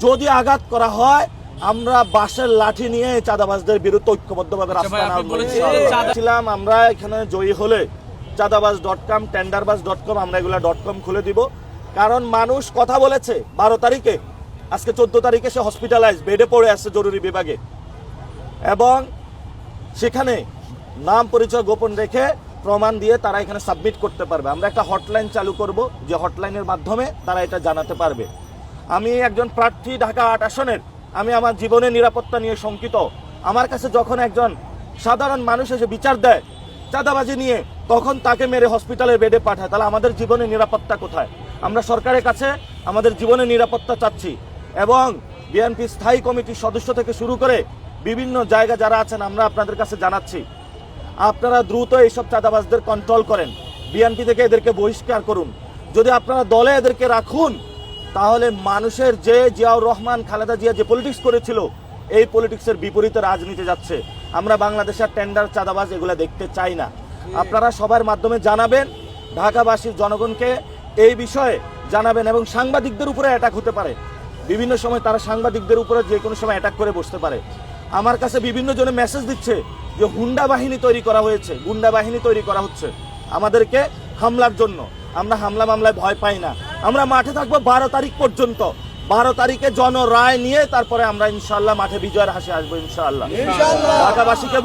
যদি আঘাত করা হয় আমরা বাঁশের লাঠি নিয়ে চাঁদাবাজদের বিরুদ্ধে ঐক্যবদ্ধভাবে রাস্তা। চাঁদা- ছিলাম আমরা এখানে জয়ী হলে চাঁদাবাজ ডট কম টেন্ডারবাজ ডট কম আমরা এগুলা. ডট কম খুলে দিব। কারণ মানুষ কথা বলেছে বারো তারিখে। আজকে চোদ্দ তারিখে সে হসপিটালাইজ বেডে পড়ে আছে জরুরি বিভাগে। এবং সেখানে নাম পরিচয় গোপন রেখে প্রমাণ দিয়ে তারা এখানে সাবমিট করতে পারবে। আমরা একটা হটলাইন চালু করব যে হটলাইনের মাধ্যমে তারা এটা জানাতে পারবে। আমি একজন প্রার্থী ঢাকা আট আসনের। আমি আমার জীবনের নিরাপত্তা নিয়ে শঙ্কিত। আমার কাছে যখন একজন সাধারণ মানুষ এসে বিচার দেয়, চাঁদাবাজি নিয়ে, তখন তাকে মেরে হসপিটালের বেডে পাঠায়। তাহলে আমাদের জীবনের নিরাপত্তা কোথায়? আমরা সরকারের কাছে আমাদের জীবনের নিরাপত্তা চাচ্ছি এবং বিএনপি স্থায়ী কমিটির সদস্য থেকে শুরু করে বিভিন্ন জায়গা যারা আছেন, আমরা আপনাদের কাছে জানাচ্ছি। আপনারা দ্রুত এইসব চাঁদাবাজদের কন্ট্রোল করেন। বিএনপি থেকে এদেরকে বহিষ্কার করুন। যদি আপনারা দলে এদেরকে রাখুন তাহলে মানুষের যে জিয়াউর রহমান খালেদা জিয়া যে পলিটিক্স করেছিল এই পলিটিক্সের বিপরীতে রাজনীতি যাচ্ছে। আমরা বাংলাদেশের টেন্ডার চাঁদাবাজ এগুলো দেখতে চাই না। আপনারা সবার মাধ্যমে জানাবেন ঢাকাবাসীর জনগণকে এই বিষয়ে জানাবেন এবং সাংবাদিকদের উপরে অ্যাটাক হতে পারে। বিভিন্ন সময় তারা সাংবাদিকদের উপরে যে কোনো সময় অ্যাটাক করে বসতে পারে। আমার কাছে বিভিন্ন জনে মেসেজ দিচ্ছে যে হুন্ডা বাহিনী তৈরি করা হয়েছে গুন্ডা বাহিনী তৈরি করা হচ্ছে। আমাদেরকে হামলার জন্য। আমরা হামলা মামলায় ভয় পাই না। আমরা মাঠে থাকব বারো তারিখ পর্যন্ত। বারো তারিখে জন রায় নিয়ে তারপরে আমরা ইনশাল্লাহ মাঠে বিজয়ের হাসি আসব ইনশাল্লাহ ঢাকাবাসীকে